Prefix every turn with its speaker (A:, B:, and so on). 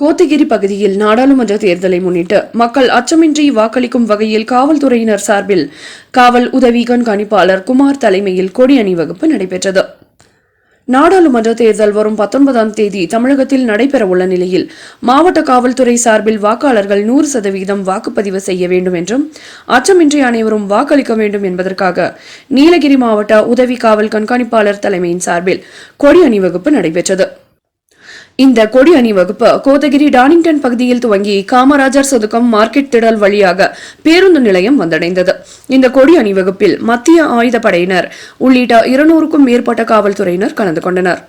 A: கோத்தகிரி பகுதியில் நாடாளுமன்ற தேர்தலை முன்னிட்டு மக்கள் அச்சமின்றி வாக்களிக்கும் வகையில் காவல்துறையினர் சார்பில் காவல் உதவி கண்காணிப்பாளர் குமார் தலைமையில் கொடி அணிவகுப்பு நடைபெற்றது. நாடாளுமன்ற தேர்தல் வரும் பத்தொன்பதாம் தேதி தமிழகத்தில் நடைபெறவுள்ள நிலையில் மாவட்ட காவல்துறை சார்பில் வாக்காளர்கள் நூறு சதவீதம் வாக்குப்பதிவு செய்ய வேண்டும் என்றும் அச்சமின்றி அனைவரும் வாக்களிக்க வேண்டும் என்பதற்காக நீலகிரி மாவட்ட உதவி காவல் கண்காணிப்பாளர் தலைமையின் சார்பில் கொடி அணிவகுப்பு நடைபெற்றது. இந்த கொடி அணிவகுப்பு கோத்தகிரி டானிங்டன் பகுதியில் துவங்கி காமராஜர் சதுக்கம் மார்க்கெட் திடல் வழியாக பேருந்து நிலையம் வந்தடைந்தது. இந்த கொடி அணிவகுப்பில் மத்திய ஆயுதப்படையினர் உள்ளிட்ட இருநூறுக்கும் மேற்பட்ட காவல்துறையினர் கலந்து கொண்டனர்.